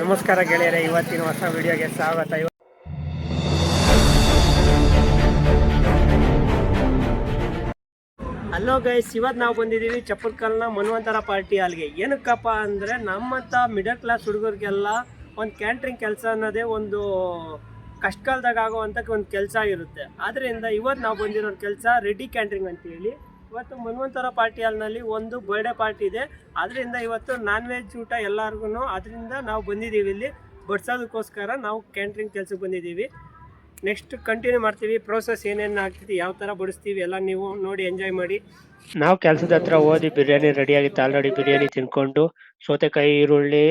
ನಮಸ್ಕಾರ ಗೆಳೆಯರೆ, ಇವತ್ತಿನ ಹೊಸ ವಿಡಿಯೋಗೆ ಸ್ವಾಗತ. ಹಲೋ ಗೈಸ್ ಇವತ್ತು ನಾವು ಬಂದಿದ್ದೀವಿ ಚಪ್ಪಲ್ಕಲ್ನ ಮನ್ವಂತರ ಪಾರ್ಟಿ ಅಲ್ಲಿಗೆ ಏನಕ್ಕಪ್ಪ ಅಂದರೆ ನಮ್ಮಂಥ ಮಿಡಲ್ ಕ್ಲಾಸ್ ಹುಡುಗರಿಗೆಲ್ಲ ಒಂದು ಕ್ಯಾಂಟ್ರಿಂಗ್ ಕೆಲಸ ಅನ್ನೋದೇ ಒಂದು ಕಷ್ಟಕಾಲದಾಗ ಆಗುವಂತ ಒಂದು ಕೆಲಸ ಇರುತ್ತೆ. ಆದ್ದರಿಂದ ಇವತ್ತು ನಾವು ಬಂದಿರೋ ಕೆಲಸ ರೆಡಿ ಕ್ಯಾಂಟ್ರಿಂಗ್ ಅಂತೇಳಿ. ಇವತ್ತು ಮನ್ವಂತರ ಪಾರ್ಟಿ ಹಾಲ್ನಲ್ಲಿ ಒಂದು ಬರ್ಡೇ ಪಾರ್ಟಿ ಇದೆ. ಅದರಿಂದ ಇವತ್ತು ನಾನ್ ವೆಜ್ ಊಟ ಎಲ್ಲರಿಗೂ ಅದರಿಂದ ನಾವು ಬಂದಿದ್ದೀವಿ ಇಲ್ಲಿ. ಬಡ್ಸೋದಕ್ಕೋಸ್ಕರ ನಾವು ಕ್ಯಾಂಟ್ರಿಂಗ್ ಕೆಲಸಕ್ಕೆ ಬಂದಿದ್ದೀವಿ ನೆಕ್ಸ್ಟ್ ಕಂಟಿನ್ಯೂ ಮಾಡ್ತೀವಿ. ಪ್ರೋಸೆಸ್ ಏನೇನು ಆಗ್ತೈತಿ ಯಾವ ಥರ ಬಡಿಸ್ತೀವಿ ಎಲ್ಲ ನೀವು ನೋಡಿ ಎಂಜಾಯ್ ಮಾಡಿ. ನಾವು ಕೆಲಸದ ಹತ್ರ ಓದಿ ಬಿರಿಯಾನಿ ರೆಡಿ ಆಗಿತ್ತು. ಆಲ್ರೆಡಿ ಬಿರಿಯಾನಿ ತಿನ್ಕೊಂಡು ಸೌತೆಕಾಯಿ, ಈರುಳ್ಳಿ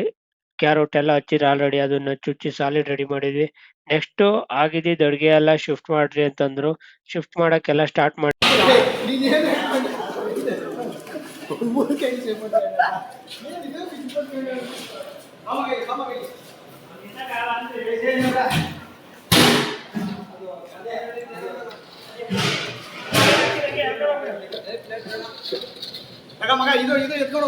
ಕ್ಯಾರೆಟ್ ಎಲ್ಲ ಹಚ್ಚಿರಿ ಆಲ್ರೆಡಿ ಅದನ್ನ ಚುಚ್ಚಿ ಸಾಲಿಡ್ ರೆಡಿ ಮಾಡಿದ್ವಿ. ನೆಕ್ಸ್ಟ್ ಆಗಿದ್ದ ಅಡುಗೆ ಎಲ್ಲ ಶಿಫ್ಟ್ ಮಾಡ್ರಿ ಅಂತಂದ್ರು. ಶಿಫ್ಟ್ ಮಾಡಕ್ಕೆಲ್ಲ ಸ್ಟಾರ್ಟ್ ಮಾಡಿ ಮಗ, ಇದು ಇದು ಎತ್ಕೊಂಡು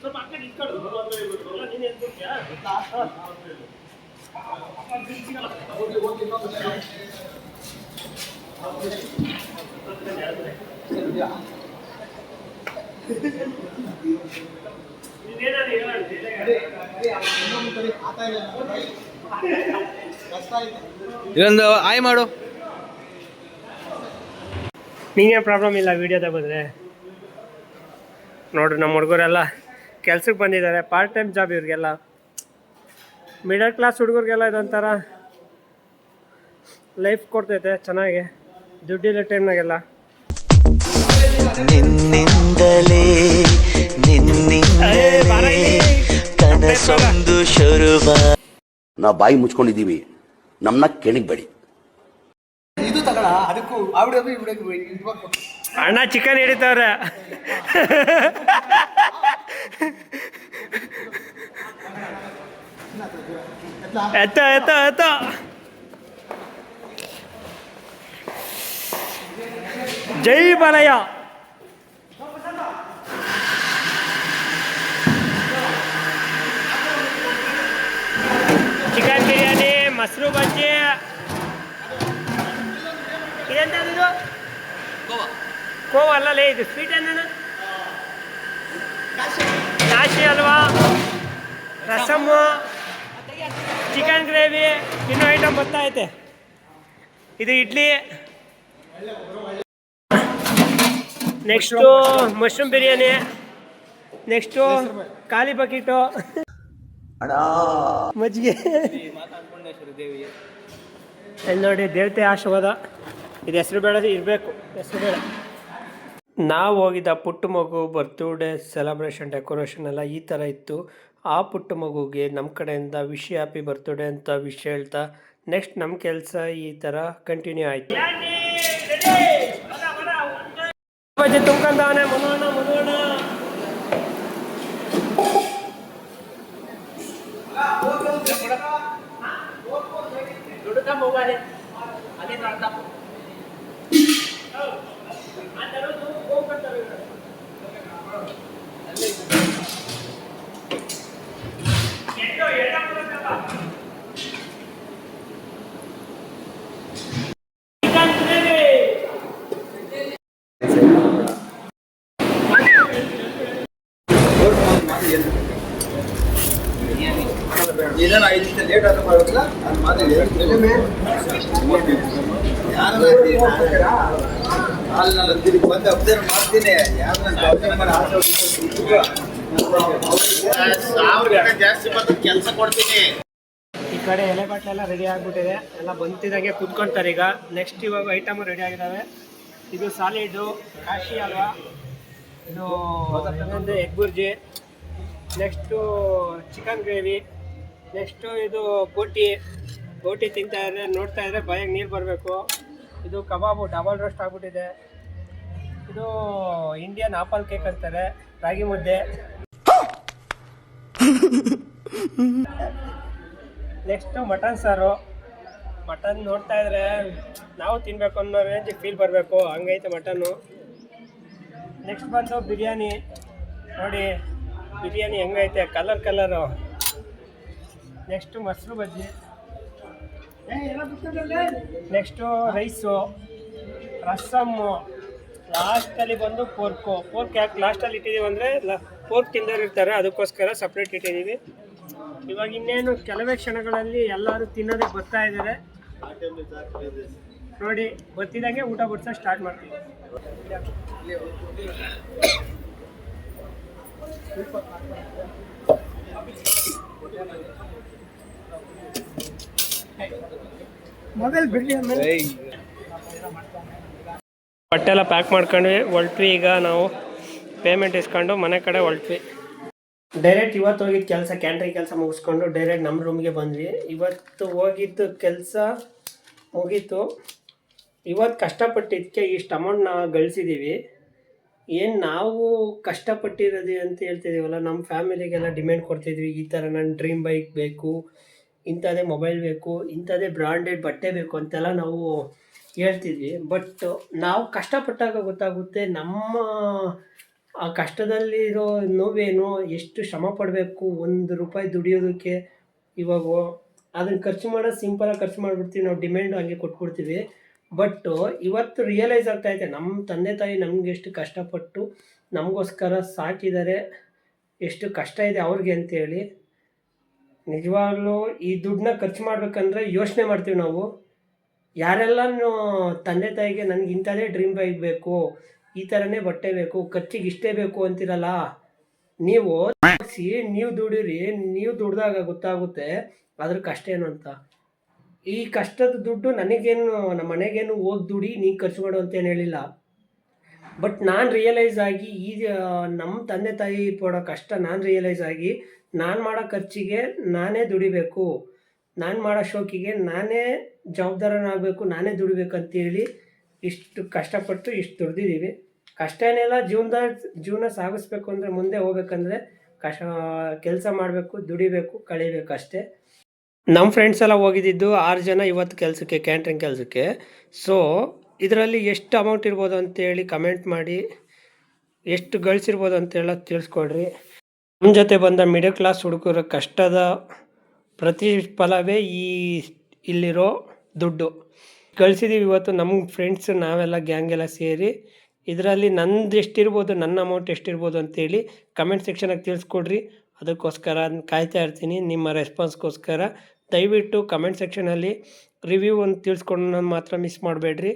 ಸ್ವಲ್ಪ ಕಡೆ ಇಟ್ಕೊಳ್ಳು. ನೀನೇ? ನೀನೇನಾದ್ರು ಹೇಳು. ಆಯ್ತು. ಇದೊಂದು ಆಯ್ ಮಾಡು. ನಿಂಗೇನು ಪ್ರಾಬ್ಲಮ್ ಇಲ್ಲ ವಿಡಿಯೋದಾಗ ಬಂದರೆ ನೋಡ್ರಿ ನಮ್ಮ ಹುಡುಗರೆಲ್ಲ. ಕೆಲ್ಸಕ್ಕೆ ಬಂದಿದ್ದಾರೆ ಪಾರ್ಟ್ ಟೈಮ್ ಜಾಬ್ ಇವ್ರಿಗೆಲ್ಲ. ಮಿಡಲ್ ಕ್ಲಾಸ್ ಹುಡುಗರಿಗೆಲ್ಲ ಇದೊಂಥರ ಲೈಫ್ ಕೊಡ್ತೈತೆ ಚೆನ್ನಾಗಿ. ದುಡ್ಡಿಲ್ಲ ಟೈಮ್ನಾಗೆಲ್ಲ ನಿನ್ನಿಂದಲೇ ನಿನ್ನಿಂದಲೇ ಕನಸೊಂದು ಶುರುವ ನಾವು ಬಾಯಿ ಮುಚ್ಕೊಂಡಿದ್ದೀವಿ. ನಮ್ಮನ್ನ ಕೆಣಗಬೇಡಿ. ಇದು ತಗೊಳ ಅದಕ್ಕೂ ಇವಿಡೋದು ಅಣ್ಣ ಚಿಕನ್ ಹಿಡಿತವ್ರೆ. ಎತ್ತ ಎತ್ತ ಎತ್ತ. ಜೈ ಬಾಲಯ್ಯ ಚಿಕನ್ ಬಿರಿಯಾನಿ ಮೊಸರು ಬಜ್ಜಿ. ಇದೆಂತದ್ದು ಕೋವ ಅಲ್ಲಲೇ ಇದು ಸ್ವೀಟ್ ಏನೇನು ಕಾಶಿ ಅಲ್ವಾ? ರಸಮ್ಮು ಚಿಕನ್ ಗ್ರೇವಿ ಇನ್ನೂ ಐಟಮ್ ಬರ್ತಾ ಐತೆ. ಇದು idli. Next mushroom biryani next ಖಾಲಿ ಬಕೀಟು ಮಜ್ಜಿಗೆ. ಅಲ್ಲಿ ನೋಡಿ ದೇವತೆ ಆಶೀರ್ವಾದ. ಇದು ಹೆಸರು ಬೇಡ ಇರಬೇಕು. ಹೆಸರು ಬೇಡ. ನಾವು ಹೋಗಿದ್ದ ಪುಟ್ಟ ಮಗು ಬರ್ತ್ಡೇ ಸೆಲೆಬ್ರೇಷನ್ ಡೆಕೋರೇಷನ್ ಎಲ್ಲ ಈ ಥರ ಇತ್ತು. ಆ ಪುಟ್ಟ ಮಗುಗೆ ನಮ್ಮ ಕಡೆಯಿಂದ ವಿಶ್ ಹ್ಯಾಪಿ ಬರ್ತ್ಡೇ ಅಂತ ವಿಶ್ ಹೇಳ್ತಾ ನೆಕ್ಸ್ಟ್ ನಮ್ಮ ಕೆಲಸ ಈ ಥರ ಕಂಟಿನ್ಯೂ ಆಯಿತು. ತುಂಬ್ಕೊಂಡವನೆ ಮನೋಣ ಮನೋಣ ಗ್ರೇವಿ ಏನೇನು ಐದು ಲೇಟ್ ಆದ್ರೂ ಮಾಡೋದಿಲ್ಲ ಅದು ಮಾತಾಡಿ ಅಲ್ಲಿ ನಾನು ತಿರುಗಿ ಬಂದು ಅಬ್ಸರ್ವ್ ಮಾಡ್ತೀನಿ. ಯಾರು ಮಾಡಿ ಆಸೆ ಸಾವಿರ ಜಾಸ್ತಿ ಬಂದು ಕೆಲಸ ಕೊಡ್ತೀನಿ. ಈ ಕಡೆ ಎಲೆ ಬಾಟ್ಲೆಲ್ಲ ರೆಡಿ ಆಗಿಬಿಟ್ಟಿದೆ. ಎಲ್ಲ ಬಂತಿದ್ದಾಗೆ ಕುತ್ಕೊಂತಾರೆ ಈಗ. ನೆಕ್ಸ್ಟ್ ಇವಾಗ ಐಟಮ್ ರೆಡಿ ಆಗಿದ್ದಾವೆ ಇದು ಸಾಲಿಡು ಕಾಶಿ ಅಲ್ವಾ? ಇದು ಇನ್ನೊಂದು egg bhurji next chicken gravy next ಇದು ಬೋಟಿ. ಬೋಟಿ ತಿಂತಾ ಇದ್ರೆ ನೋಡ್ತಾ ಇದ್ರೆ ಬಾಯಿಗೆ ನೀರು ಬರಬೇಕು. ಇದು ಕಬಾಬು ಡಬಲ್ ರೋಸ್ಟ್ ಆಗ್ಬಿಟ್ಟಿದೆ. ಇದು ಇಂಡಿಯನ್ ಆಪಲ್ ಕೇಕ್ ಅಂತಾರೆ, ರಾಗಿ ಮುದ್ದೆ. ನೆಕ್ಸ್ಟ್ ಮಟನ್ ಸಾರು. ಮಟನ್ ನೋಡ್ತಾ ಇದ್ರೆ ನಾವು ತಿನ್ಬೇಕು ಅನ್ನೋ ರೇಂಜ್ ಫೀಲ್ ಬರಬೇಕು. ಹಂಗೈತೆ ಮಟನ್ನು ನೆಕ್ಸ್ಟ್ ಬಂದು ಬಿರಿಯಾನಿ. ನೋಡಿ, ಬಿರಿಯಾನಿ ಹೆಂಗೈತೆ ಕಲರ್ ಕಲರು ನೆಕ್ಸ್ಟು ಮೊಸರು ಬಜ್ಜಿ. ನೆಕ್ಸ್ಟು ರೈಸು ರಸಮ್ಮು ಲಾಸ್ಟಲ್ಲಿ ಬಂದು ಪೋರ್ಕು ಪೋರ್ಕ್ ಯಾಕೆ ಲಾಸ್ಟಲ್ಲಿ ಇಟ್ಟಿದ್ದೀವಿ ಅಂದರೆ ಪೋರ್ಕ್ ತಿಂದವ್ರು ಇರ್ತಾರೆ, ಅದಕ್ಕೋಸ್ಕರ ಸಪ್ರೇಟ್ ಇಟ್ಟಿದ್ದೀವಿ ಇವಾಗ ಇನ್ನೇನು ಕೆಲವೇ ಕ್ಷಣಗಳಲ್ಲಿ ಎಲ್ಲರೂ ತಿನ್ನೋದಕ್ಕೆ ಬರ್ತಾ ಇದ್ದಾರೆ. ನೋಡಿ, ಬರ್ತಿದ್ದಂಗೆ ಊಟ ಬಡ್ಸೋ ಸ್ಟಾರ್ಟ್ ಮಾಡ್ತೀವಿ. ಮೊಬೈಲ್ ಬಿಡಲಿ ಆಮೇಲೆ. ಬಟ್ಟೆ ಎಲ್ಲ ಪ್ಯಾಕ್ ಮಾಡ್ಕೊಂಡ್ವಿ. ಹೊಲ್ಟ್ವಿ ಈಗ ನಾವು ಪೇಮೆಂಟ್ ಇಸ್ಕೊಂಡು ಮನೆ ಕಡೆ ಹೊಲ್ಟ್ವಿ. ಡೈರೆಕ್ಟ್ ಇವತ್ತು ಹೋಗಿದ್ದ ಕೆಲಸ ಕ್ಯಾಂಟ್ರಿ ಕೆಲಸ ಮುಗಿಸ್ಕೊಂಡು ಡೈರೆಕ್ಟ್ ನಮ್ಮ ರೂಮ್ಗೆ ಬಂದ್ವಿ. ಇವತ್ತು ಹೋಗಿದ್ದು ಕೆಲಸ ಮುಗೀತು. ಇವತ್ತು ಕಷ್ಟಪಟ್ಟಿದ್ದಕ್ಕೆ ಇಷ್ಟು ಅಮೌಂಟ್ ನಾವು ಗಳಿಸಿದ್ದೀವಿ ಏನು ನಾವು ಕಷ್ಟಪಟ್ಟಿರೋದು ಅಂತ ಹೇಳ್ತಿದ್ದೀವಲ್ಲ ನಮ್ಮ ಫ್ಯಾಮಿಲಿಗೆಲ್ಲ ಡಿಮ್ಯಾಂಡ್ ಕೊಡ್ತಿದ್ವಿ. ಈ ಥರ ನನ್ನ ಡ್ರೀಮ್ ಬೈಕ್ ಬೇಕು ಇಂಥದ್ದೇ ಮೊಬೈಲ್ ಬೇಕು, ಇಂಥದ್ದೇ ಬ್ರಾಂಡೆಡ್ ಬಟ್ಟೆ ಬೇಕು ಅಂತೆಲ್ಲ ನಾವು ಹೇಳ್ತಿದ್ವಿ. ಬಟ್ ನಾವು ಕಷ್ಟಪಟ್ಟಾಗ ಗೊತ್ತಾಗುತ್ತೆ ನಮ್ಮ, ಆ ಕಷ್ಟದಲ್ಲಿರೋ ನೋವೇನು, ಎಷ್ಟು ಶ್ರಮ ಪಡಬೇಕು, ಒಂದು ರೂಪಾಯಿ ದುಡಿಯೋದಕ್ಕೆ ಇವಾಗ ಅದನ್ನು ಖರ್ಚು ಮಾಡೋದು ಸಿಂಪಲಾಗಿ ಖರ್ಚು ಮಾಡಿಬಿಡ್ತೀವಿ, ನಾವು ಡಿಮ್ಯಾಂಡ್ ಹಂಗೆ ಕೊಟ್ಬಿಡ್ತೀವಿ. ಬಟ್ ಇವತ್ತು ರಿಯಲೈಸ್ ಆಗ್ತಾ ಇದೆ, ನಮ್ಮ ತಂದೆ ತಾಯಿ ನಮ್ಗೆ ಎಷ್ಟು ಕಷ್ಟಪಟ್ಟು ನಮಗೋಸ್ಕರ ಸಾಕಿದ್ದಾರೆ, ಎಷ್ಟು ಕಷ್ಟ ಇದೆ ಅವ್ರಿಗೆ ಅಂತೇಳಿ. ನಿಜವಾಗ್ಲೂ ಈ ದುಡ್ಡನ್ನ ಖರ್ಚು ಮಾಡ್ಬೇಕಂದ್ರೆ ಯೋಚನೆ ಮಾಡ್ತೀವಿ ನಾವು. ಯಾರೆಲ್ಲ ತಂದೆ ತಾಯಿಗೆ ನನಗೆ ಇಂಥದೇ ಡ್ರೀಮ್ ಬೈಕ್ ಬೇಕು, ಈ ಥರನೇ ಬಟ್ಟೆ ಬೇಕು, ಖರ್ಚಿಗೆ ಇಷ್ಟೇ ಬೇಕು ಅಂತಿರಲ್ಲ? ನೀವು ನೀವು ದುಡೀರಿ, ನೀವು ದುಡ್ದಾಗ ಗೊತ್ತಾಗುತ್ತೆ ಅದ್ರ ಕಷ್ಟ ಏನು ಅಂತ. ಈ ಕಷ್ಟದ ದುಡ್ಡು ನನಗೇನು, ನಮ್ಮ ಮನೆಗೇನು ಹೋಗಿ ದುಡಿ, ನೀನು ಖರ್ಚು ಮಾಡು ಅಂತ ಏನು ಹೇಳಿಲ್ಲ. ಬಟ್ ನಾನು ರಿಯಲೈಸ್ ಆಗಿ ಈ ನಮ್ಮ ತಂದೆ ತಾಯಿ ಪಡೋ ಕಷ್ಟ ನಾನು ರಿಯಲೈಸ್ ಆಗಿ ನಾನು ಮಾಡೋ ಖರ್ಚಿಗೆ ನಾನೇ ದುಡಿಬೇಕು. ನಾನು ಮಾಡೋ ಶೋಕಿಗೆ ನಾನೇ ಜವಾಬ್ದಾರನಾಗಬೇಕು, ನಾನೇ ದುಡಿಬೇಕು ಅಂತೇಳಿ ಇಷ್ಟು ಕಷ್ಟಪಟ್ಟು ಇಷ್ಟು ದುಡ್ದಿದ್ದೀವಿ. ಕಷ್ಟ ಏನಿಲ್ಲ ಜೀವನದ, ಜೀವನ ಸಾಗಿಸ್ಬೇಕು ಅಂದರೆ ಮುಂದೆ ಹೋಗ್ಬೇಕಂದ್ರೆ ಕಷ್ಟ ಕೆಲಸ ಮಾಡಬೇಕು, ದುಡಿಬೇಕು, ಕಳಿಬೇಕು ಅಷ್ಟೇ. ನಮ್ಮ ಫ್ರೆಂಡ್ಸ್ ಎಲ್ಲ ಹೋಗಿದ್ದಿದ್ದು ಆರು ಜನ ಇವತ್ತು ಕೆಲಸಕ್ಕೆ ಕ್ಯಾಂಟೀನ್ ಕೆಲಸಕ್ಕೆ. ಸೊ ಇದರಲ್ಲಿ ಎಷ್ಟು ಅಮೌಂಟ್ ಇರ್ಬೋದು ಅಂತೇಳಿ ಕಮೆಂಟ್ ಮಾಡಿ, ಎಷ್ಟು ಗಳಿಸಿರ್ಬೋದು ಅಂತೆಲ್ಲ ತಿಳಿಸ್ಕೊಡ್ರಿ. ನಮ್ಮ ಜೊತೆ ಬಂದ ಮಿಡಲ್ ಕ್ಲಾಸ್ ಹುಡುಗರ ಕಷ್ಟದ ಪ್ರತಿಫಲವೇ ಈ ಇಲ್ಲಿರೋ ದುಡ್ಡು. ಗಳಿಸಿದ್ದೀವಿ ಇವತ್ತು ನಮ್ಮ ಫ್ರೆಂಡ್ಸ್ ನಾವೆಲ್ಲ ಗ್ಯಾಂಗ್ ಎಲ್ಲ ಸೇರಿ. ಇದರಲ್ಲಿ ನಂದು ಎಷ್ಟಿರ್ಬೋದು, ನನ್ನ ಅಮೌಂಟ್ ಎಷ್ಟಿರ್ಬೋದು ಅಂತೇಳಿ ಕಮೆಂಟ್ ಸೆಕ್ಷನಾಗಿ ತಿಳಿಸ್ಕೊಡ್ರಿ. ಅದಕ್ಕೋಸ್ಕರ ಕಾಯ್ತಾ ಇರ್ತೀನಿ, ನಿಮ್ಮ ರೆಸ್ಪಾನ್ಸ್ಗೋಸ್ಕರ ದಯವಿಟ್ಟು ಕಮೆಂಟ್ ಸೆಕ್ಷನಲ್ಲಿ ರಿವ್ಯೂ ಒಂದು ತಿಳಿಸ್ಕೊಂಡು ಮಾತ್ರ ಮಿಸ್ ಮಾಡಬೇಡ್ರಿ.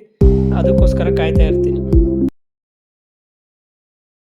ಅದಕ್ಕೋಸ್ಕರ ಕಾಯ್ತಾ ಇರ್ತೀನಿ.